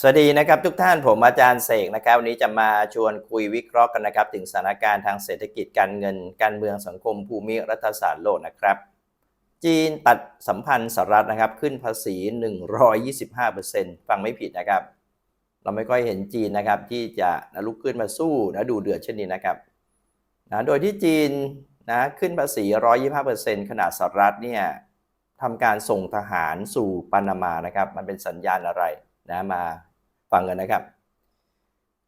สวัสดีนะครับทุกท่านผมอาจารย์เสกนะครับวันนี้จะมาชวนคุยวิเคราะห์กันนะครับ ถึงสถานการณ์ทางเศรษฐกิจการเงิน การเมืองสังคมภูมิรัฐศาสตร์โลกนะครับ จีนตัดสัมพันธ์สหรัฐนะครับ ขึ้นภาษี 125%ฟังไม่ผิดนะครับ เราไม่ค่อยเห็นจีนนะครับ ที่จะนะลุกขึ้นมาสู้นะดูเดือดเช่นนี้นะครับนะโดยที่จีนนะขึ้นภาษี 125%ขนาดสหรัฐเนี่ยทำการส่งทหารสู่ปานามานะครับ มันเป็นสัญญาณอะไร นะมาฟังกันนะครับ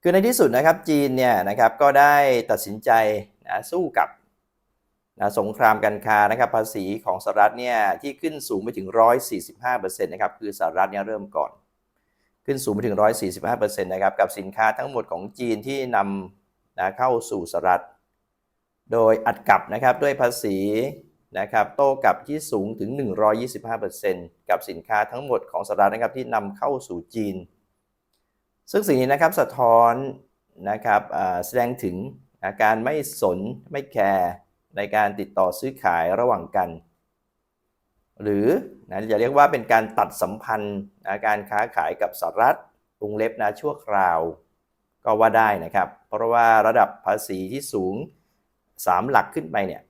คือในที่สุดนะครับจีนเนี่ยนะครับก็ได้ตัดสินใจนะสู้กับนะสงครามการค้านะครับภาษีของสหรัฐเนี่ยที่ขึ้นสูงไปถึง 145%นะครับคือสหรัฐเนี่ยเริ่มก่อน ขึ้นสูงไปถึง 145%นะครับกับสินค้าทั้งหมดของจีนที่นำนะเข้าสู่สหรัฐ โดยอัดกลับนะครับด้วยภาษี นะครับโตกลับที่สูงถึง 125%กับสินค้าทั้งหมดของสหรัฐนะครับที่นำเข้าสู่จีน ซึ่งสิ่งนี้นะครับสะท้อนนะครับแสดงถึงอาการไม่สนไม่แคร์ในการติดต่อซื้อขายระหว่างกัน หรือนะจะเรียกว่าเป็นการตัดสัมพันธ์นะการค้าขายกับสหรัฐวงเล็บนะชั่วคราว ก็ว่าได้นะครับ เพราะว่าระดับภาษีที่สูง 3 หลักขึ้นไปเนี่ย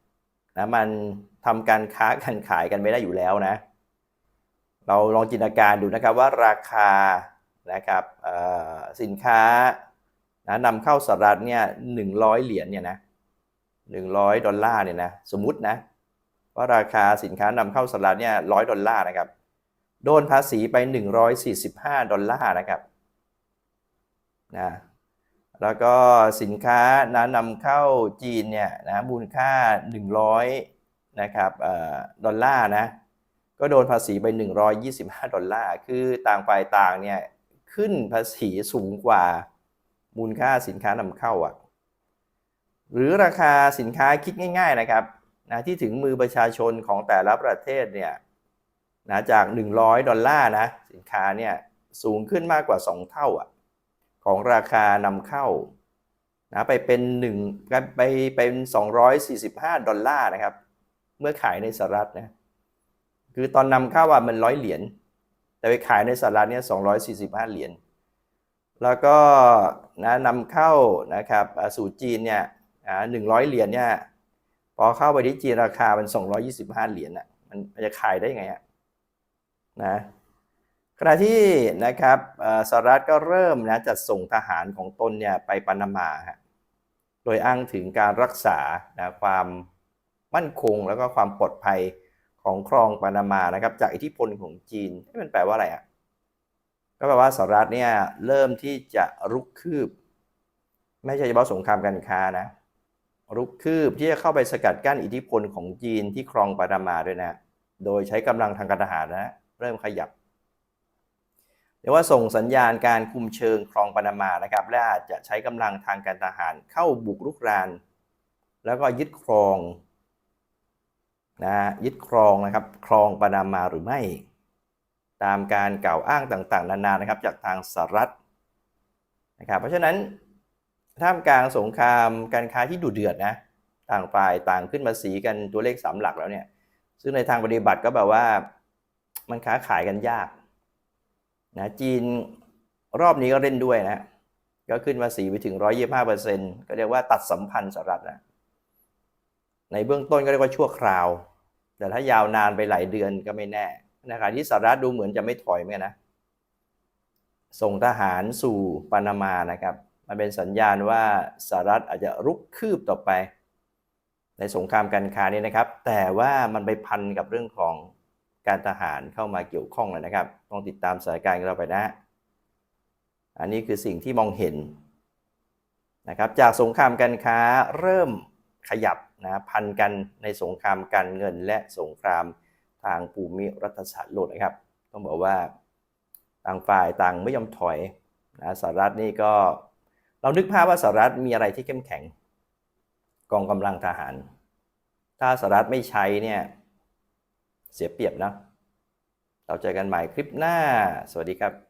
นะมันทำการค้าการขายกันไม่ได้อยู่แล้วนะ เราลองจินตนาการดูนะครับว่าราคานะครับสินค้านะนำเข้าสหรัฐเนี่ยหนึ่งร้อยเหรียญเนี่ยนะหนึ่งร้อยดอลลาร์เนี่ยนะสมมตินะว่าราคาสินค้านำเข้าสหรัฐเนี่ยร้อยดอลลาร์นะครับโดนภาษีไป 145 ดอลลาร์นะครับนะ แล้วก็สินค้านะนำเข้าจีนเนี่ยนะมูลค่า 100นะครับอดอลลาร์นะก็โดนภาษีไป 125 ดอลลาร์ คือต่างฝ่ายต่างเนี่ยขึ้นภาษีสูงกว่ามูลค่าสินค้านำเข้าอะหรือราคาสินค้าคิดง่าย ๆนะครับนะที่ถึงมือประชาชนของแต่ละประเทศเนี่ยนะจาก 100 ดอลลาร์นะสินค้าเนี่ยสูงขึ้นมากกว่า 2 เท่าอะ ของราคานำเข้านะไปเป็น1ไปเป็น 245 ดอลลาร์นะครับ เมื่อขายในสหรัฐนะคือตอนนำเข้าว่ามันร้อยเหรียญแต่ไปขายในสหรัฐเนี่ย245 เหรียญแล้วก็นะนำเข้านะครับสู่จีนเนี่ยหนึ่งร้อยเหรียญเนี่ยพอเข้าไปที่จีนราคามัน 225 เหรียญอะมันจะขายได้ไงอะนะ ขณะที่นะครับสหรัฐก็เริ่มนะจัดส่งทหารของตนเนี่ยไปปานามาฮะโดยอ้างถึงการรักษานะความมั่นคงแล้วก็ความปลอดภัยของคลองปานามานะครับจากอิทธิพลของจีนมันแปลว่าอะไรอะก็แปลว่าสหรัฐเนี่ยเริ่มที่จะรุกคืบ ไม่ใช่เฉพาะสงครามการค้านะรุกคืบที่จะเข้าไปสกัดกั้นอิทธิพลของจีนที่คลองปานามาด้วยนะ โดยใช้กำลังทางการทหารนะเริ่มขยับ รียกว่าส่งสัญญาณการคุมเชิงคลองปานามานะครับและอาจจะใช้กำลังทางการทหารเข้าบุกรุกราน แล้วก็ยึดครองนะยึดครองนะครับครองปานามาหรือไม่ ตามการกล่าวอ้างต่างๆ นานานะครับจากทางสหรัฐนะครับเพราะฉะนั้นท่ามกลางสงครามการค้าที่ดุเดือดนะต่างฝ่ายต่างขึ้นมาสีกันตัวเลขสามหลักแล้วเนี่ยซึ่งในทางปฏิบัติก็แบบว่ามันค้าขายกันยาก นะจีนรอบนี้ก็เล่นด้วยนะ ก็ขึ้นมาสีไปถึง 125%ก็เรียกว่าตัดสัมพันธ์สหรัฐนะในเบื้องต้นก็เรียกว่าชั่วคราว แต่ถ้ายาวนานไปหลายเดือนก็ไม่แน่นะครับที่สหรัฐดูเหมือนจะไม่ถอยเหมือนกันนะ ส่งทหารสู่ปานามานะครับ มันเป็นสัญญาณว่าสหรัฐอาจจะรุกคืบต่อไป ในสงครามการค้านี้นะครับ แต่ว่ามันไปพันกับเรื่องของ การทหารเข้ามาเกี่ยวข้องเลยนะครับ ต้องติดตามสถานการณ์ของเราไปนะ อันนี้คือสิ่งที่มองเห็นนะครับ จากสงครามการค้าเริ่มขยับนะพันกันในสงครามการเงินและสงครามทางภูมิรัฐศาสตร์โลกนะครับ ต้องบอกว่าต่างฝ่ายต่างไม่ยอมถอยนะสหรัฐนี่ก็เรานึกภาพว่าสหรัฐมีอะไรที่เข้มแข็ง กองกำลังทหาร ถ้าสหรัฐไม่ใช้เนี่ย เสียเปรียบนะเราเจอกันใหม่คลิปหน้า สวัสดีครับ